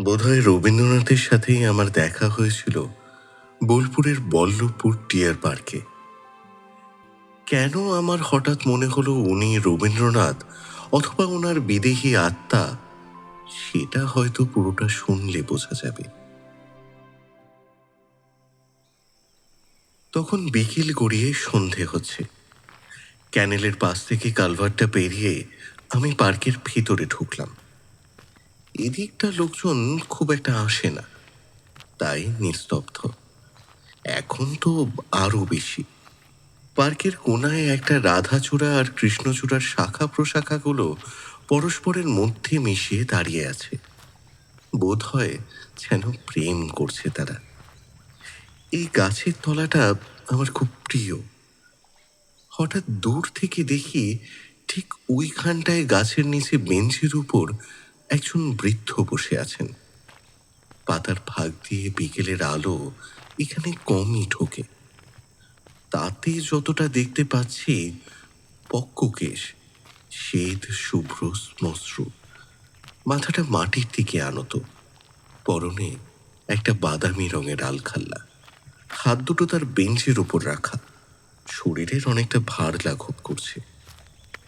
বোধহয় রবীন্দ্রনাথের সাথেই আমার দেখা হয়েছিল বোলপুরের বল্লভপুর টিয়ার পার্কে। কেন আমার হঠাৎ মনে হলো উনি রবীন্দ্রনাথ অথবা ওনার বিদেহী আত্মা, সেটা হয়তো পুরোটা শুনলে বোঝা যাবে। তখন বিকেল গড়িয়ে সন্ধে হচ্ছে। ক্যানেলের পাশ থেকে কালভারটা পেরিয়ে আমি পার্কের ভিতরে ঢুকলাম। এদিকটা লোকজন খুব একটা আসে না। তাই নিস্তব্ধ। এখন তো আরও বেশি। পার্কের কোনায় একটা রাধাচূড়া আর কৃষ্ণচূড়ার শাখা প্রশাখাগুলো পরস্পরের মধ্যে মিশিয়ে দাঁড়িয়ে আছে। বোধ হয় যেন প্রেম করছে তারা। এই গাছের তলাটা আমার খুব প্রিয়। হঠাৎ দূর থেকে দেখি ঠিক ওইখানটায় গাছের নিচে বেঞ্চের উপর একজন বৃদ্ধ বসে আছেন। পাতার ফাঁক দিয়ে বিকেলের আলো এখানে কমই ঢোকে। তাতে যতটা দেখতে পাচ্ছি পক্ককেশ শ্বেত, শুভ্র শ্মশ্রু মাথাটা মাটির দিকে আনত। পরনে একটা বাদামি রঙের আলখাল্লা। হাত দুটো তার বেঞ্চের উপর রাখা। শরীরের অনেকটা ভার লাঘব করছে।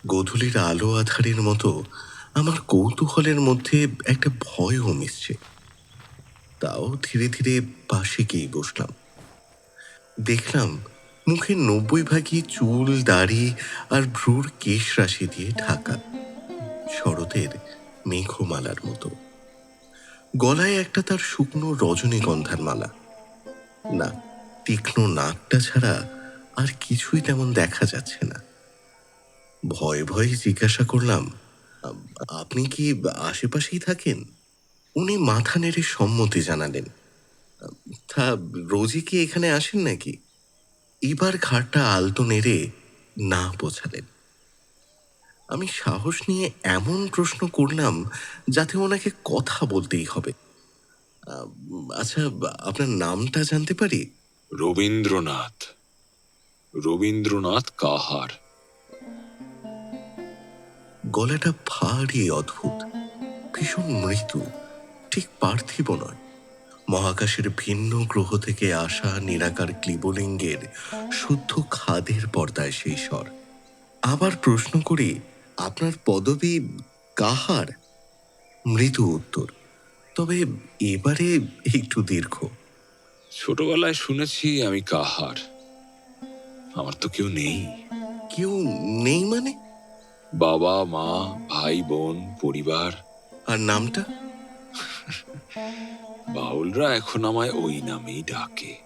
গোধূলির আলো আধারের মতো আমার কৌতূহলের মধ্যে একটা ভয়ও মিশছে। তাও ধীরে ধীরে পাশে গিয়ে বসলাম। দেখলাম মুখে নব্বই ভাগই চুল, দাড়ি আর ভ্রুর কেশ রাশি দিয়ে ঢাকা। শরতের মেঘমালার মতো। গলায় একটা তার শুকনো রজনীগন্ধার মালা। না, তীক্ষ্ণ নাকটা ছাড়া আর কিছুই তেমন দেখা যাচ্ছে না। ভয়ে ভয়ে জিজ্ঞাসা করলাম "আ- আপনি কি আশেপাশেই থাকেন? উনি মাথা নেড়ে সম্মতি জানালেন। তা রোজই কি এখানে আসেন নাকি? এবার ঘাটটা আলতো নেড়ে না বোঝালেন। আমি সাহস নিয়ে এমন প্রশ্ন করলাম যাতে ওনাকে কথা বলতেই হবে। আচ্ছা আপনার নামটা জানতে পারি? রবীন্দ্রনাথ। রবীন্দ্রনাথ কাহার। গলাটা ভারী অদ্ভুত। ভীষণ মৃদু ঠিক পার্থিব নয়। মহাকাশের ভিন্ন গ্রহ থেকে আসা নিরাকার ক্লিবলিঙ্গের শুদ্ধ খাদের পর্দায় সেই স্বর। আবার প্রশ্ন করি আপনার পদবী কাহার? মৃদু উত্তর তবে এবারে একটু দীর্ঘ। ছোটবেলায় শুনেছি আমি কাহার। আমার তো কেউ নেই। কেউ নেই মানে? বাবা মা ভাই বোন পরিবার। আর নামটা? বাউলরা এখন আমায় ওই নামেই ডাকে।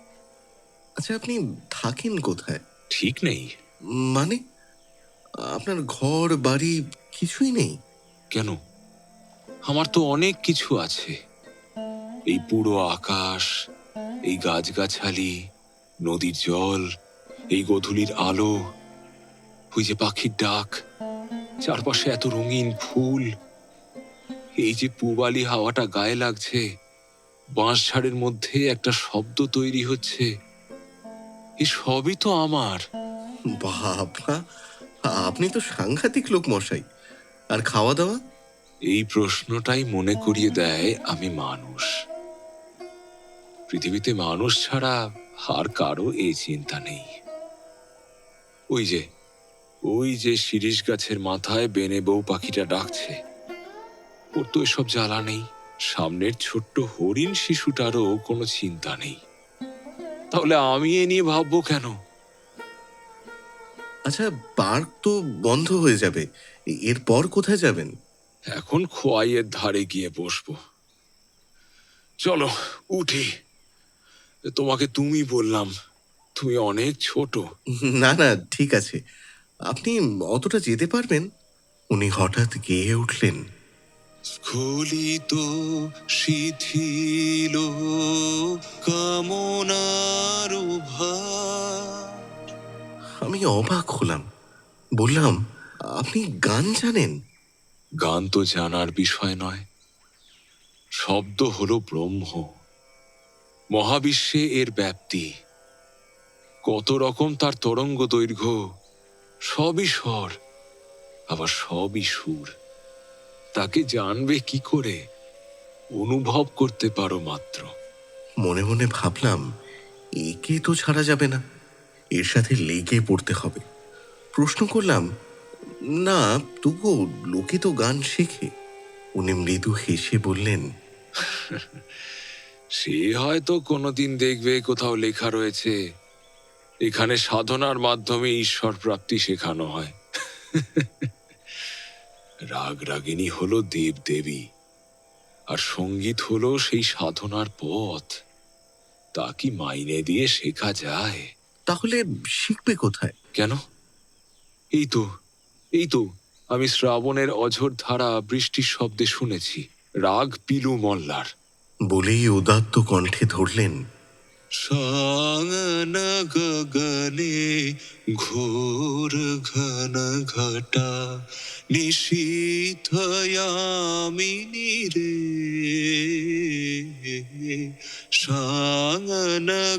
আচ্ছা আপনি থাকেন কোথায়? ঠিক নেই। মানে আপনার ঘর বাড়ি কিছুই নেই? কেন? আমার তো অনেক কিছু আছে। এই পুরো আকাশ এই গাছগাছালি নদীর জল এই গধূলির আলো ওই যে পাখির ডাক। চারপাশে এত রঙিন ফুল। এই যে পুবালি হাওয়াটা গায়ে লাগছে বাঁশঝাড়ের মধ্যে একটা শব্দ তৈরি হচ্ছে। এই সবই তো আমার। বাবা আপনি তো সাংঘাতিক লোক মশাই। আর খাওয়া দাওয়া এই প্রশ্নটাই মনে করিয়ে দেয় আমি মানুষ। পৃথিবীতে মানুষ ছাড়া আর কারও এই চিন্তা নেই। ওই যে ওই যে শিরিষ গাছের মাথায় বেনে বউ পাখিটা ডাকছে। ওর তো এসব জ্বালা নেই। সামনের ছোট্ট হরিণ শিশুটারও কোনো চিন্তা নেই। তাহলে আমি এ নিয়ে ভাববো কেন? আচ্ছা পার্ক তো বন্ধ হয়ে যাবে। এরপর কোথায় যাবেন? এখন খোয়াইয়ের ধারে গিয়ে বসবো। চলো উঠি। তোমাকে তুমি বললাম তুমি অনেক ছোট। না না ঠিক আছে। আপনি অতটা যেতে পারবেন? উনি হঠাৎ গেয়ে উঠলেন। স্খলিত শিথিল কামনার আমি অবাক হলাম। বললাম আপনি গান জানেন? গান তো জানার বিষয় নয়। শব্দ হলো ব্রহ্ম। মহাবিশ্বে এর ব্যাপ্তি। কত রকম তার তরঙ্গ দৈর্ঘ্য। সবই স্বর আবার সবই সুর। তাকে জানবে কি করে? অনুভব করতে পারো মাত্র। মনে মনে ভাবলাম একে তো ছাড়া যাবে না। এর সাথে লেগে পড়তে হবে। প্রশ্ন করলাম না তবুও লোকে তো গান শেখে। উনি মৃদু হেসে বললেন সে হয়তো কোনোদিন দেখবে কোথাও লেখা রয়েছে। এখানে সাধনার মাধ্যমে ঈশ্বর প্রাপ্তি শেখানো হয়। রাগ রাগিনী হলো দেব দেবী আর সংগীত হলো সেই সাধনার পথ। তা কি মাইনে দিয়ে শেখা যায়? তাহলে শিখবে কোথায়? কেন? এই তো এই তো আমি শ্রাবণের অঝোর ধারা বৃষ্টির শব্দে শুনেছি রাগ পিলু মল্লার। বলেই উদাত্ত কণ্ঠে ধরলেন সাঙন গগনে ঘোর ঘন ঘটা নিশীথয়ামিনী রে।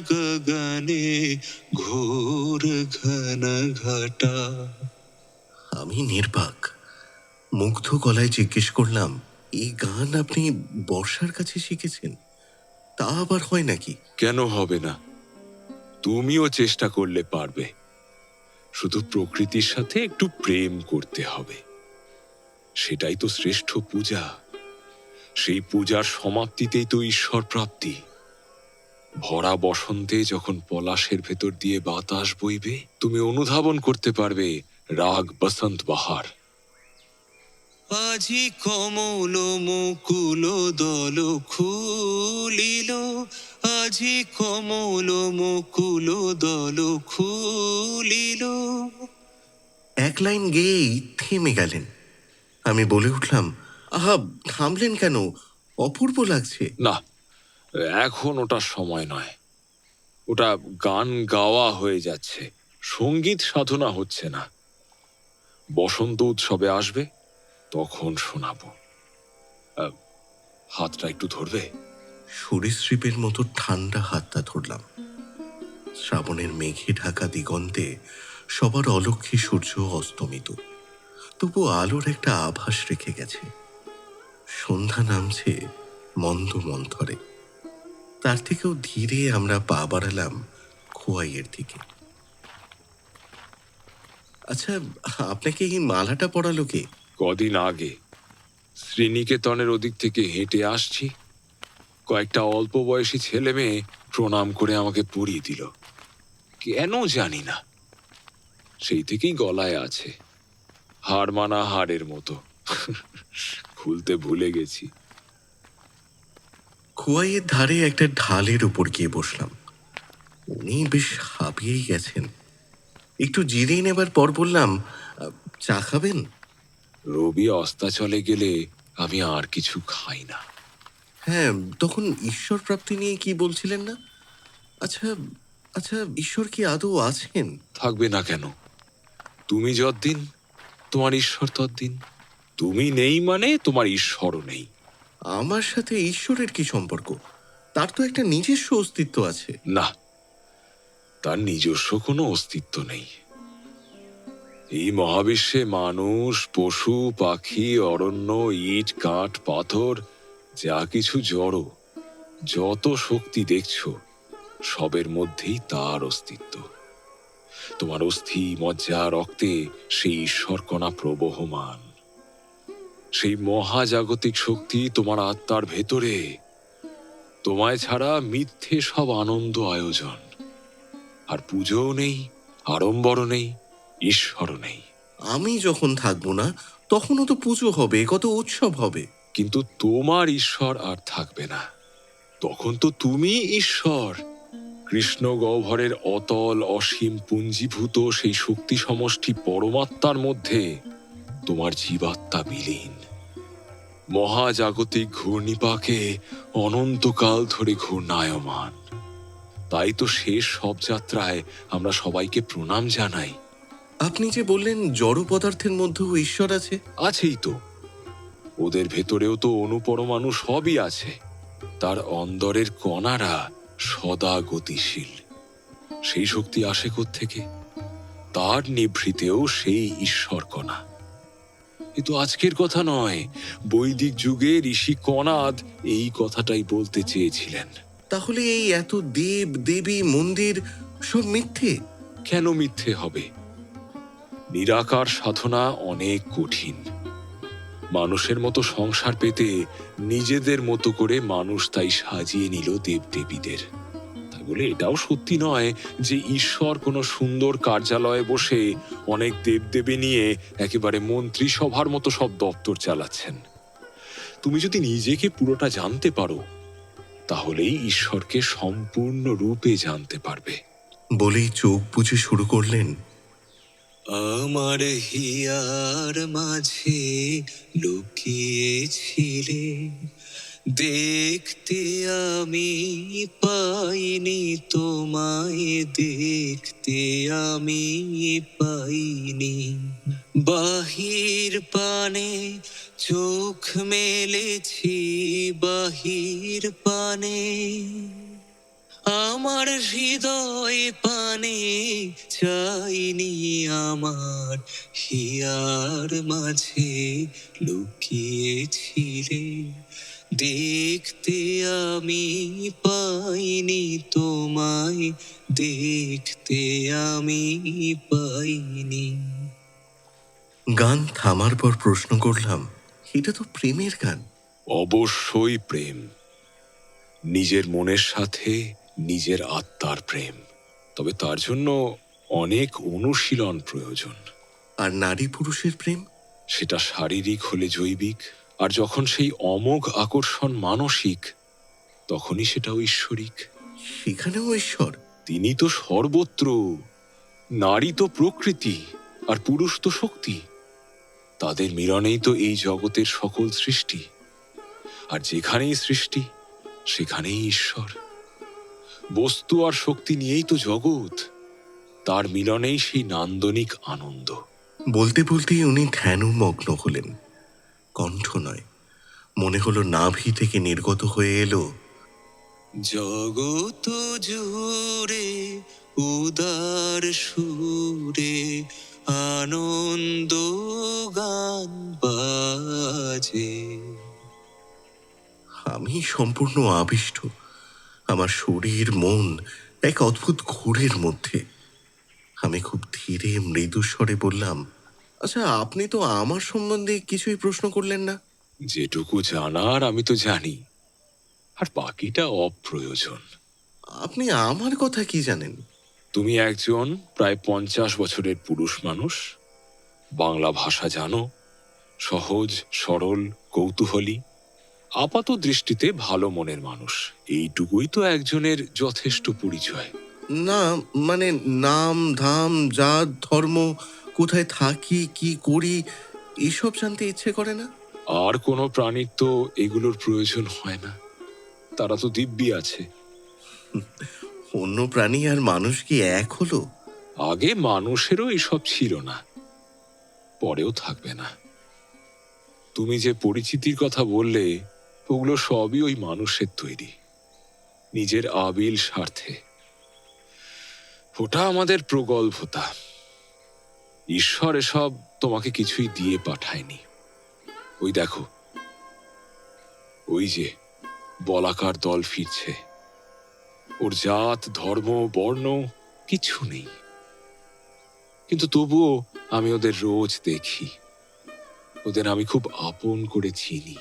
গগনে ঘোর ঘন ঘটা। আমি নির্বাক। মুগ্ধ গলায় জিজ্ঞেস করলাম, এই গান আপনি বর্ষার কাছে শিখেছেন? তা আবার হয় নাকি? কেন হবে না? তুমিও চেষ্টা করলে পারবে। শুধু প্রকৃতির সাথে একটু প্রেম করতে হবে। সেটাই তো শ্রেষ্ঠ পূজা। সেই পূজার সমাপ্তিতেই তো ঈশ্বর প্রাপ্তি। ভরা বসন্তে যখন পলাশের ভেতর দিয়ে বাতাস বইবে, তুমি অনুধাবন করতে পারবে রাগ বসন্ত বাহার। আজি কমল মুকুল দল খুলিল। আজি কমল মুকুল দল খুলিল। এক লাইন গেয়েই থেমে গেলেন। আমি বলে উঠলাম আহা থামলেন কেন? অপূর্ব লাগছে। না এখন ওটা সময় নয়। ওটা গান গাওয়া হয়ে যাচ্ছে। সংগীত সাধনা হচ্ছে না। বসন্ত উৎসবে আসবে। তখন শোনাবো। হাতটা একটু ধরবে? সরীসৃপের মতো ঠান্ডা হাতটা ধরলাম। শ্রাবণের মেঘে ঢাকা দিগন্তে সবার অলক্ষ্যে সূর্য অস্তমিত। তবু আলোর একটা আভাস রেখে গেছে। সন্ধ্যা নামছে মন্দ মন্থরে। তার থেকেও ধীরে আমরা পা বাড়ালাম খোয়াইয়ের দিকে। আচ্ছা আপনাকে এই মালাটা পড়ালো কে? কদিন আগে শ্রীনিকেতনের ওদিক থেকে হেঁটে আসছি। কয়েকটা অল্প বয়সী ছেলে মেয়ে প্রণাম করে আমাকে পরিয়ে দিল। কেন জানি না। সেই থেকেই গলায় আছে। হার মানা হাড়ের মতো। খুলতে ভুলে গেছি। খোয়াইয়ের ধারে একটা ঢালের উপর গিয়ে বসলাম। উনি বেশ হাঁপিয়েই গেছেন। একটু জিরিয়ে নেবার পর বললাম চা খাবেন? রবি অস্তাচলে গেলে আমি আর কিছু খাই না। হ্যাঁ তখন ঈশ্বর প্রাপ্তি নিয়ে কি বলছিলেন না? আচ্ছা আচ্ছা ঈশ্বর কি আদৌ আছেন? থাকবে না কেন? তুমি যতদিন তোমার ঈশ্বর ততদিন তুমি নেই মানে তোমার ঈশ্বরও নেই। আমার সাথে ঈশ্বরের কি সম্পর্ক? তার তো একটা নিজস্ব অস্তিত্ব আছে। না তার নিজস্ব কোনো অস্তিত্ব নেই। এই মহাবিশ্বে মানুষ, পশু, পাখি, অরণ্য, ইট, কাঠ, পাথর, যা কিছু জড়, যত শক্তি দেখছ, সবের মধ্যেই তার অস্তিত্ব। তোমার অস্থি, মজ্জা, রক্তে সেই ঈশ্বর কণা প্রবহমান। সেই মহাজাগতিক শক্তি তোমার আত্মার ভেতরে, তোমায় ছাড়া মিথ্যে সব আনন্দ আয়োজন। আর পুজোও নেই, আড়ম্বরও নেই ঈশ্বরও নেই। আমি যখন থাকব না তখনও তো পুজো হবে কত উৎসব হবে। কিন্তু তোমার ঈশ্বর আর থাকবে না। তখন তো তুমি ঈশ্বর। কৃষ্ণ গহ্বরের অতল অসীম পুঞ্জীভূত সেই শক্তি সমষ্টি পরমাত্মার মধ্যে তোমার জীবাত্মা বিলীন। মহাজাগতিক ঘূর্ণিপাকে অনন্তকাল ধরে ঘূর্ণায়মান। তাই তো শেষ সব যাত্রায় আমরা সবাইকে প্রণাম জানাই। আপনি যে বললেন জড় পদার্থের মধ্যেও ঈশ্বর আছে? আছেই তো। ওদের ভেতরেও তো অনুপরমাণু সবই আছে। তার অন্দরের কণারা সদা গতিশীল। সেই শক্তি আসে থেকে তার নিভৃতেও সেই ঈশ্বর কণা। কিন্তু আজকের কথা নয় বৈদিক যুগে ঋষি কনাদ এই কথাটাই বলতে চেয়েছিলেন। তাহলে এই এত দেব দেবী মন্দির সব মিথ্যে? কেন মিথ্যে হবে? নিরাকার সাধনা অনেক কঠিন। মানুষের মতো সংসার পেতে নিজেদের মতো করে মানুষ তাই সাজিয়ে নিল দেবদেবীদের। তাই বলে এটাও সত্যি নয় যে ঈশ্বর কোনো সুন্দর কার্যালয়ে বসে অনেক দেবদেবী নিয়ে একেবারে মন্ত্রিসভার মতো সব দপ্তর চালাচ্ছেন। তুমি যদি নিজেকে পুরোটা জানতে পারো, তাহলেই ঈশ্বরকে সম্পূর্ণ রূপে জানতে পারবে। বলেই চোখ বুঝে শুরু করলেন আমার হিয়ার মাঝে লুকিয়েছিলে। দেখতে আমি পাইনি, তোমায় দেখতে আমি পাইনি। বাহির পানে চোখ মেলেছি, বাহির পানে আমার হৃদয় পানে চাইনি আমার হিয়ার মাঝে লুকিয়েছিলে দেখতে আমি পাইনি তোমায় দেখতে আমি পাইনি। গান থামার পর প্রশ্ন করলাম এটা তো প্রেমের গান। অবশ্যই প্রেম। নিজের মনের সাথে নিজের আত্মার প্রেম। তবে তার জন্য অনেক অনুশীলন প্রয়োজন। আর নারী পুরুষের প্রেম? সেটা শারীরিক হলে জৈবিক আর যখন সেই অমোঘ আকর্ষণ মানসিক তখনই সেটা ঐশ্বরিক। সেখানেও ঈশ্বর তিনি তো সর্বত্র নারী তো প্রকৃতি আর পুরুষ তো শক্তি। তাদের মিলনেই তো এই জগতের সকল সৃষ্টি। আর যেখানেই সৃষ্টি সেখানেই ঈশ্বর। বস্তু আর শক্তি নিয়েই তো জগৎ। তার মিলনেই সেই নান্দনিক আনন্দ। বলতে বলতেই উনি ধ্যানমগ্ন হলেন। কণ্ঠ নয় মনে হলো নাভি থেকে নির্গত হয়ে এলো। জগত জুড়ে উদার সুরে আনন্দ গান বাজে। আমি সম্পূর্ণ আবিষ্ট। আমার শরীর মন এক অদ্ভুত ঘোরের মধ্যে। আমি খুব ধীরে মৃদুস্বরে বললাম আচ্ছা আপনি তো আমার সম্বন্ধে কিছুই প্রশ্ন করলেন না? যেটুকু জানার আমি তো জানি আর বাকিটা অপ্রয়োজন। আপনি আমার কথা কি জানেন? তুমি একজন প্রায় পঞ্চাশ বছরের পুরুষ মানুষ বাংলা ভাষা জানো সহজ সরল কৌতূহলী আপাত দৃষ্টিতে ভালো মনের মানুষ। এইটুকুই তো একজনের যথেষ্ট পরিচয়। না মানে নাম ধাম জাত ধর্ম কোথায় থাকি কি করি এসব জানতে ইচ্ছে করে না? আর কোনো প্রাণীর তো এগুলোর প্রয়োজন হয় না। তারা তো দিব্যি আছে। অন্য প্রাণী আর মানুষ কি এক হলো? আগে মানুষেরও এসব ছিল না। পরেও থাকবে না। তুমি যে পরিচিতির কথা বললে ওগুলো সবই ওই মানুষের তৈরি, নিজের আবিল স্বার্থে। ওটা আমাদের প্রগল্ভতা। ঈশ্বর এসব তোমাকে কিছুই দিয়ে পাঠায়নি। ওই দেখো, ওই যে বলাকার দল ফিরছে। ওর জাত, ধর্ম, বর্ণ কিছু নেই। কিন্তু তবুও আমি ওদের রোজ দেখি। ওদের আমি খুব আপন করে চিনি।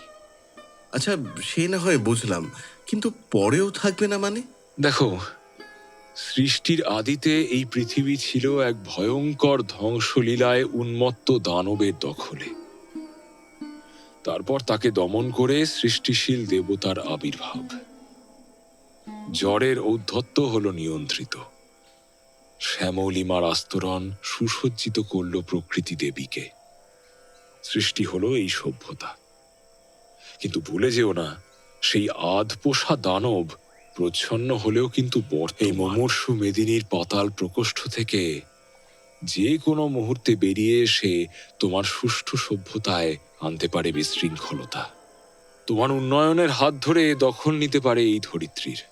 আচ্ছা সে না হয় বুঝলাম, কিন্তু পরেও থাকবে না মানে? দেখো, সৃষ্টির আদিতে এই পৃথিবী ছিল এক ভয়ঙ্কর ধ্বংসলীলায় উন্মত্ত দানবের দখলে। তারপর তাকে দমন করে সৃষ্টিশীল দেবতার আবির্ভাব। জ্বরের ঔদ্ধত্য হল নিয়ন্ত্রিত। শ্যামলিমার আস্তরণ সুসজ্জিত করল প্রকৃতি দেবীকে। সৃষ্টি হলো এই সভ্যতা। কিন্তু ভুলে যেও না সেই আধ পোষা দানব প্রচ্ছন্ন হলেও কিন্তু এই মুমূর্ষু মেদিনীর পাতাল প্রকোষ্ঠ থেকে যে কোনো মুহূর্তে বেরিয়ে এসে তোমার সুষ্ঠু সভ্যতায় আনতে পারে বিশৃঙ্খলতা। তোমার উন্নয়নের হাত ধরে দখল নিতে পারে এই ধরিত্রীর।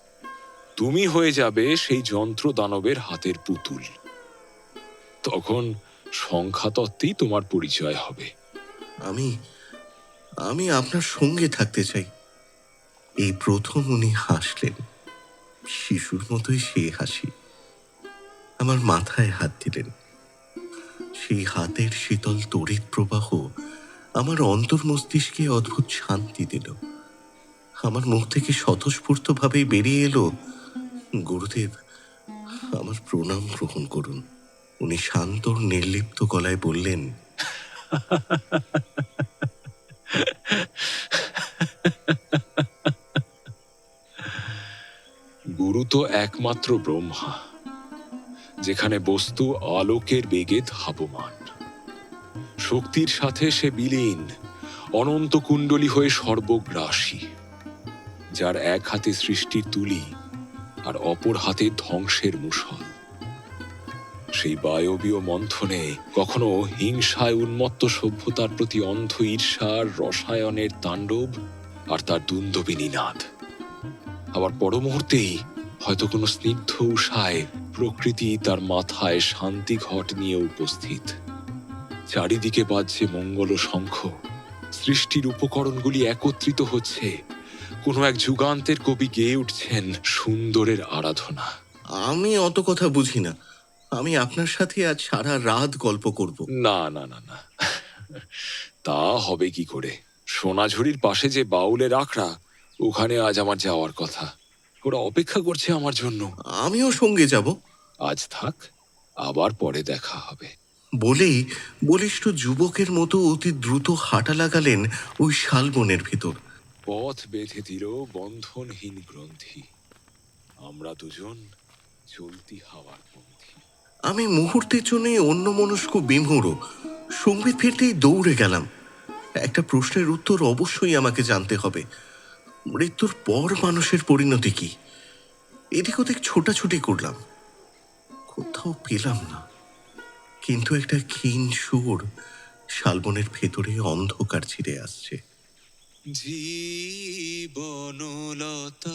তুমি হয়ে যাবে সেই যন্ত্র দানবের হাতের পুতুল। তখন সংখ্যাতত্ত্বেই তোমার পরিচয় হবে। আমি আমি আপনার সঙ্গে থাকতে চাই। এই প্রথম উনি হাসলেন। শিশুর মতোই সে হাসি। আমার মাথায় হাত দিলেন। সেই হাতের শীতল তড়িৎ প্রবাহ আমার অন্তর মস্তিষ্কে অদ্ভুত শান্তি দিল। আমার মুখ থেকে স্বতঃস্ফূর্তভাবে বেরিয়ে এলো, গুরুদেব, আমার প্রণাম গ্রহণ করুন। উনি শান্ত নির্লিপ্ত গলায় বললেন গুরু তো একমাত্র ব্রহ্মা, যেখানে বস্তু আলোকের বেগে ধাবমান। শক্তির সাথে সে বিলীন, অনন্ত কুণ্ডলী হয়ে সর্বগ্রাসী, যার এক হাতে সৃষ্টির তুলি আর অপর হাতে ধ্বংসের মুসল সেই বায়বীয় মন্থনে কখনো হিংসায় উন্মত্ত সভ্যতার প্রতি অন্ধ ঈর্ষার রসায়নের তাণ্ডব আর তার দুন্দবিনী নাদ। আবার পর মুহূর্তেই হয়তো কোনো স্নিগ্ধ উষায় প্রকৃতি তার মাথায় শান্তি ঘট নিয়ে উপস্থিত। চারিদিকে বাজছে মঙ্গল শঙ্খ। সৃষ্টির উপকরণগুলি একত্রিত হচ্ছে। কোনো এক যুগান্তের কবি গেয়ে উঠছেন সুন্দরের আরাধনা। আমি অত কথা বুঝি না। আমি আপনার সাথে আজ সারা রাত গল্প করব। না না না না। তা হবে কি করে? সোনাঝুরির পাশে যে বাউলের আখড়া ওখানে আজ আমার যাওয়ার কথা। ওরা অপেক্ষা করছে আমার জন্য। আমিও সঙ্গে যাব। আজ থাক আবার পরে দেখা হবে। বলেই বলিষ্ঠ যুবকের মতো অতি দ্রুত হাঁটা লাগালেন ওই শালবনের ভিতর। পথ বেঁধে দিল বন্ধনহীন গ্রন্থি। আমরা দুজন চলতি হাওয়ার আমি মুহূর্তের জন্য অন্য মনস্ক বিমূঢ়। সংগীত ফিরতেই দৌড়ে গেলাম। একটা প্রশ্নের উত্তর অবশ্যই আমাকে জানতে হবে। মৃত্যুর পর মানুষের পরিণতি কি? এদিক ওদিক ছোটাছুটি করলাম। কোথাও পেলাম না। কিন্তু একটা ক্ষীণ সুর শালবনের ভেতরে অন্ধকার ছিঁড়ে আসছে। জীবনলতা,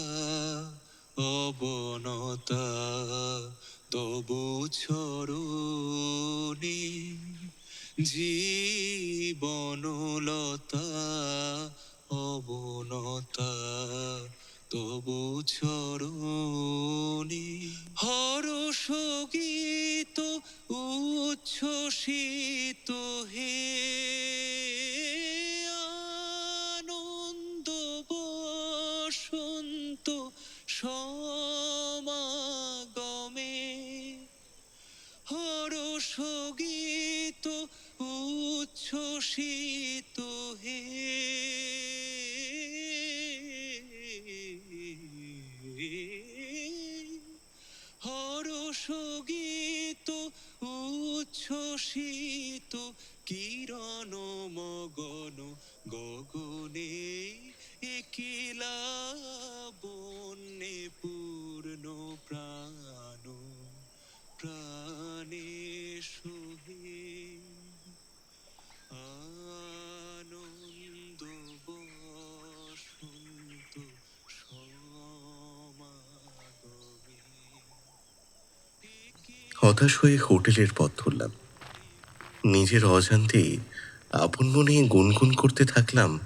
অবনতা তবু চরণে জীবনলতা অবনতা তবু চরণে হরষ গীত উচ্ছ্বসিত হে হরষ গীত উচ্ছ্বসিত হে। হরষ গীত উচ্ছ্বসিত কিরণ মগন গগনে একিলা বন্যে পূর্ণ প্রাণ। হতাশ হয়ে হোটেলের পথ ধরলাম। নিজের অজান্তেই আপন মনে গুনগুন করতে থাকলাম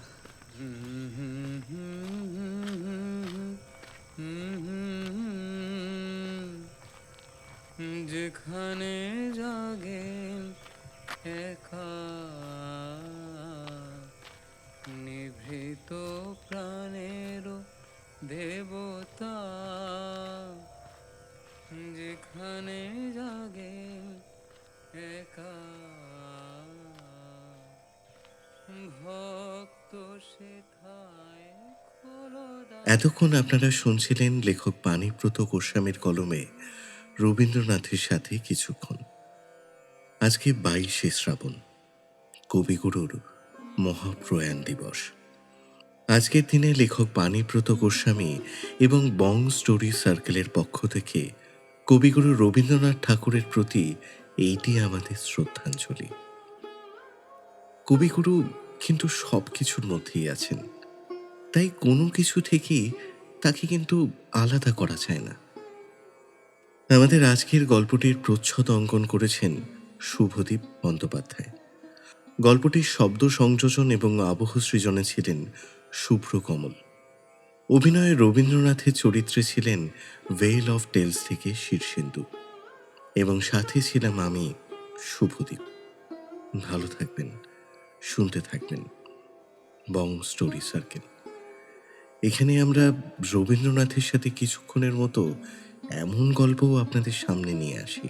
এতক্ষণ আপনারা শুনছিলেন লেখক বাণীব্রত গোস্বামীর কলমে রবীন্দ্রনাথের সাথে কিছুক্ষণ। আজকে বাইশে শ্রাবণ, কবিগুরুর মহাপ্রয়াণ দিবস। আজকের দিনে লেখক বাণীব্রত গোস্বামী এবং বং স্টোরি সার্কেলের পক্ষ থেকে কবিগুরু রবীন্দ্রনাথ ঠাকুরের প্রতি এইটি আমাদের শ্রদ্ধাঞ্জলি। কবিগুরু কিন্তু সব কিছুর মধ্যেই আছেন। তাই কোনো কিছু থেকেই তাকে কিন্তু আলাদা করা যায় না। আমাদের আজকের গল্পটির প্রচ্ছদ অঙ্কন করেছেন শুভদীপ বন্দ্যোপাধ্যায়। গল্পটির শব্দ সংযোজন এবং আবহ সৃজনে ছিলেন শুভ্র কমল। অভিনয়ে রবীন্দ্রনাথের চরিত্রে ছিলেন ভেল অফ টেলস থেকে শীর্ষেন্দু। এবং সাথে ছিলাম আমি শুভদীপ। ভালো থাকবেন। শুনতে থাকবেন। Bong story circle. এখানে আমরা রবীন্দ্রনাথের সাথে কিছুক্ষণের মতো এমন গল্পও আপনাদের সামনে নিয়ে আসি।